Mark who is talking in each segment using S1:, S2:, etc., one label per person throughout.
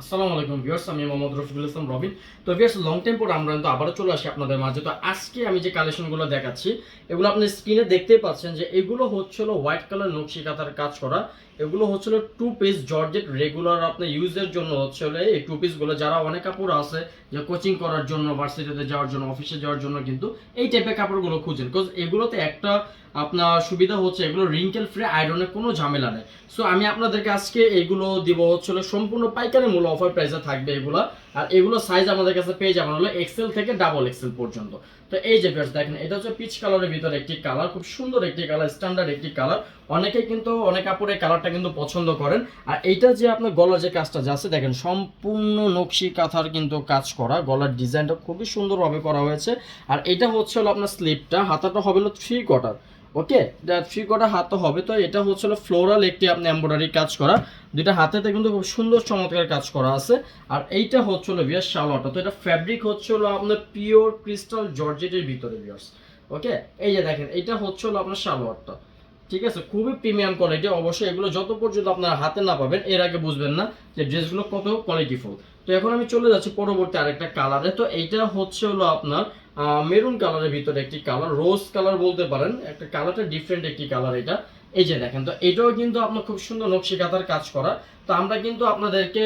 S1: আসসালামু আলাইকুম ভিউয়ার্স, আমি মোহাম্মদ রফিকুল ইসলাম রবিন। তো ভিউয়ার্স লং টাইম পর আমরা কিন্তু আবারও চলে আসি আপনাদের মাঝে। তো আজকে আমি যে কালেকশনগুলো দেখাচ্ছি, এগুলো আপনি স্ক্রিনে দেখতেই পাচ্ছেন যে এগুলো হচ্ছিল হোয়াইট কালার নকশি কাতার কাজ করা। এগুলো হচ্ছিল টু পিস জর্জেট রেগুলার আপনার ইউজের জন্য হচ্ছিল এই টু পিসগুলো যারা অনেক কাপড় আছে যে কোচিং করার জন্য ভার্সিটিতে যাওয়ার জন্য অফিসে যাওয়ার জন্য কিন্তু এই টাইপের কাপড়গুলো খুঁজেন। বিকজ এগুলোতে একটা আপনার সুবিধা হচ্ছে এগুলো রিঙ্কেল ফ্রি আয়রনের কোনো ঝামেলা নেই। সো আমি আপনাদেরকে আজকে এগুলো দিব হচ্ছিল সম্পূর্ণ পাইকারি মূল্য অফার প্রাইসে থাকবে এগুলো। আর এগুলো সাইজ আমাদের কাছে পেয়ে যাবেন হলো এক্সেল থেকে ডাবল এক্সেল পর্যন্ত। তো এই যে বেশ দেখেন, এটা হচ্ছে পিচ কালারের ভিতরে একটি কালার খুব সুন্দর একটি কালার স্ট্যান্ডার্ড একটি কালার অনেকে কিন্তু, অনেক কাপড়ের কালারটা কিন্তু পছন্দ করেন। আর এইটা যে আপনার গলার যে কাজটা যাচ্ছে দেখেন, সম্পূর্ণ নকশি কাঁথার কিন্তু কাজ করা। গলার ডিজাইনটা খুবই সুন্দরভাবে করা হয়েছে। আর এটা হচ্ছে হলো আপনার স্লিপটা হাতাটা হবে হলো three quarter okay three quarter হাত হবে। তো এটা হচ্ছে ফ্লোরাল একটি আপনি এমব্রয়ডারি কাজ করা। দুইটা হাতেতে কিন্তু খুব সুন্দর চমৎকার কাজ করা আছে। আর এইটা হচ্ছে হলো বিয়ার শালোয়ারটা তো এটা ফ্যাব্রিক হচ্ছে হলো আপনার পিওর ক্রিস্টাল জর্জেটের ভিতরে বিয়ার্স ওকে এই যে দেখেন এটা হচ্ছে হলো আপনার শালোয়ারটা ঠিক আছে, খুবই প্রিমিয়াম কোয়ালিটি অবশ্যই এগুলো যত পর্যন্ত আপনারা হাতে না পাবেন, এর আগে বুঝবেন না যে ড্রেসগুলো কত কোয়ালিটিফুল তো এখন আমি চলে যাচ্ছি পরবর্তী আরেকটা কালারে তো এইটা হচ্ছে হলো আপনার মেরুন কালারের ভিতরে একটি কালার, রোজ কালার বলতে পারেন। একটা কালারটা ডিফারেন্ট একটি কালার এটা। এই যে দেখেন, তো এটাও কিন্তু আপনার খুব সুন্দর নকশি কাঁথার কাজ করা। তো আমরা কিন্তু আপনাদেরকে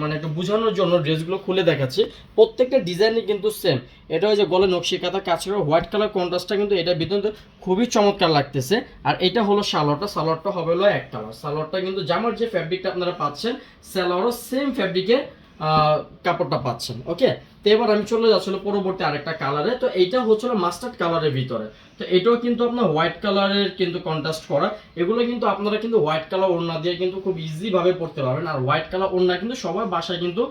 S1: মানে একটু বোঝানোর জন্য ড্রেসগুলো খুলে দেখাচ্ছি। প্রত্যেকটা ডিজাইনই কিন্তু সেম এটা ওই যে গলে নকশি কাঁথা কাজ করা। হোয়াইট কালার কন্ট্রাস্টটা কিন্তু এটা ভিতরে খুবই চমৎকার লাগতেছে। আর এটা হলো সালোয়ারটা। সালোয়ারটা হবে হলো এক কালার সালোয়ারটা কিন্তু জামার যে ফ্যাব্রিকটা আপনারা পাচ্ছেন, সালোয়ারও সেম ফ্যাব্রিকে কাপড়টা পাচ্ছেন ওকে তো এবার আমি চলে যাচ্ছিল পরবর্তী আরেকটা কালারে তো এইটা হচ্ছিল মাস্টার্ড কালারের ভিতরে। তো এটাও কিন্তু আপনার হোয়াইট কালারের কিন্তু কন্ট্রাস্ট করা। এগুলো কিন্তু আপনারা কিন্তু হোয়াইট কালার ওড়না দিয়ে কিন্তু খুব ইজিভাবে পড়তে পারবেন। আর হোয়াইট কালার ওড়না কিন্তু সবার বাসায় কিন্তু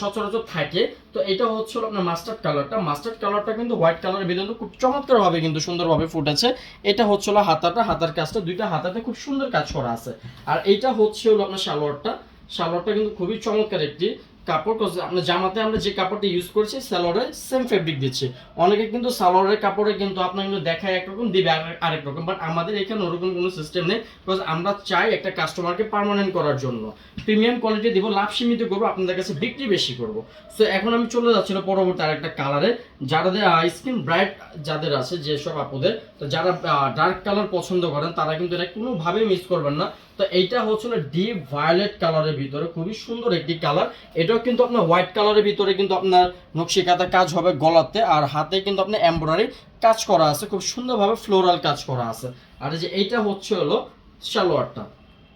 S1: সচরাচর থাকে। তো এটা হচ্ছিল আপনার মাস্টার্ড কালারটা মাস্টার্ড কালারটা কিন্তু হোয়াইট কালারের ভিতরে খুব চমৎকার ভাবে কিন্তু সুন্দরভাবে ফুটেছে। এটা হচ্ছিল হাতাটা, হাতার কাজটা। দুইটা হাতাতে খুব সুন্দর কাজ করা আছে। আর এইটা হচ্ছে হলো আপনার সালোয়ারটা। সালোয়ারটা কিন্তু খুবই চমৎকার একটি কাপড় আমরা জামাতে আমরা যে কাপড়টা ইউজ করছি, সালোয়ারে সেম ফেব্রিক দিচ্ছে। অনেকে কিন্তু সালোয়ারের কাপড়ে কিন্তু আপনার কিন্তু দেখায় একরকম, দিবে আরেক- রকম। বাট আমাদের এখানে ওরকম কোনো সিস্টেম নেই বিকজ আমরা চাই একটা কাস্টমারকে পার্মানেন্ট করার জন্য। প্রিমিয়াম কোয়ালিটি দিব, লাভ সীমিত করব, আপনাদের কাছে বিক্রি বেশি করব। সো এখন আমি চলে যাচ্ছিল পরবর্তী আরেকটা কালারে যাদের স্কিন ব্রাইট যাদের আছে যেসব আপুদের, তো যারা ডার্ক কালার পছন্দ করেন, তারা কিন্তু এটা কোনোভাবেই মিস করবেন না। তো এইটা হচ্ছিল ডিপ ভায়োলেট কালারের ভিতরে, খুবই সুন্দর একটি কালার এটাও কিন্তু আপনার হোয়াইট কালারের ভিতরে কিন্তু আপনার নকশি কাতা কাজ হবে গলাতে, আর হাতে কিন্তু আপনার এমব্রয়ডারি কাজ করা আছে, খুব সুন্দরভাবে ফ্লোরাল কাজ করা আছে। আর যে এইটা হচ্ছে হলো সালোয়ারটা।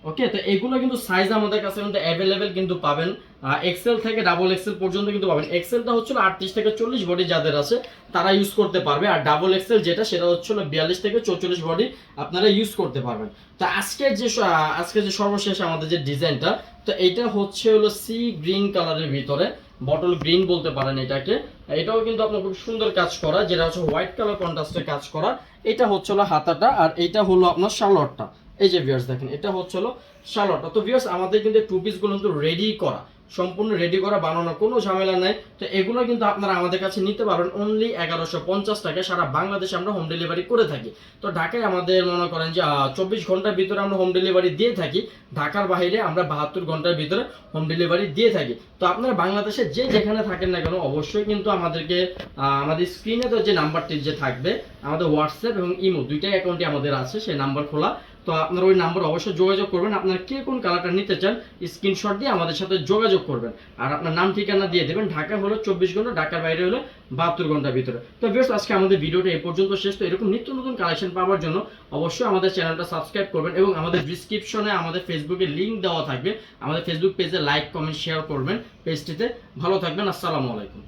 S1: ওকে তো এগুলো কিন্তু সাইজ আমাদের কাছে কিন্তু অ্যাভেলেবেল কিন্তু পাবেন। এক্সেল থেকে ডাবল এক্সেল পর্যন্ত কিন্তু পাবেন। এক্সেলটা হচ্ছিল আটত্রিশ থেকে চল্লিশ বডি যাদের আছে তারা ইউজ করতে পারবে। আর ডাবল এক্সেল যেটা সেটা হচ্ছিল বিয়াল্লিশ থেকে চৌচল্লিশ বডি আপনারা ইউজ করতে পারবেন। তো আজকের যে স- আহ, আজকে যে সর্বশেষ আমাদের যে ডিজাইনটা তো এটা হচ্ছে হলো সি গ্রিন কালারের ভিতরে। বটল গ্রিন বলতে পারেন এটাকে। এটাও কিন্তু আপনার খুব সুন্দর কাজ করা যেটা হচ্ছে হোয়াইট কালার কন্ট্রাস্টে কাজ করা। এটা হচ্ছে হলো হাতাটা আর এটা হলো আপনার শালোয়ারটা এই যে ভিউয়ার্স দেখেন, এটা হচ্ছে হলো শালোয়ারটা তো ভিউয়ার্স আমাদের কিন্তু টু পিসগুলো কিন্তু রেডি করা, সম্পূর্ণ রেডি করা বানানো কোনো ঝামেলা নাই। তো এগুলো কিন্তু আপনারা আমাদের কাছে নিতে পারবেন অনলি এগারোশো পঞ্চাশ টাকায় সারা বাংলাদেশে আমরা হোম ডেলিভারি করে থাকি। তো ঢাকায় আমাদের মনে করেন যে চব্বিশ ঘণ্টার ভিতরে আমরা হোম ডেলিভারি দিয়ে থাকি, ঢাকার বাইরে আমরা বাহাত্তর ঘণ্টার ভিতরে হোম ডেলিভারি দিয়ে থাকি। তো আপনারা বাংলাদেশে যে যেখানে থাকেন না কেন, অবশ্যই কিন্তু আমাদেরকে আমাদের স্ক্রিনে তো যে নাম্বারটি যে থাকবে আমাদের হোয়াটসঅ্যাপ এবং ইমো দুইটাই অ্যাকাউন্টে আমাদের আছে, সেই নাম্বার খোলা। তো আপনারা ওই নাম্বার অবশ্যই যোগাযোগ করবেন। আপনারা কে কোন কালারটা নিতে চান স্ক্রিনশট দিয়ে আমাদের সাথে যোগাযোগ করবেন। আর আপনার নাম, ঠিকানা দিয়ে দেবেন। ঢাকা হলো চব্বিশ ঘণ্টা, ঢাকার বাইরে হলো বাহাত্তর ঘণ্টার ভিতরে। তো বেশ আজকে আমাদের ভিডিওটা এই পর্যন্ত শেষ। তো এরকম নিত্য নতুন কালেকশন পাওয়ার জন্য অবশ্যই আমাদের চ্যানেলটা সাবস্ক্রাইব করবেন এবং আমাদের ডিসক্রিপশনে আমাদের ফেসবুকে লিংক দেওয়া থাকবে। আমাদের ফেসবুক পেজে লাইক কমেন্ট শেয়ার করবেন পেজটিতে ভালো থাকবেন। আসসালামু আলাইকুম।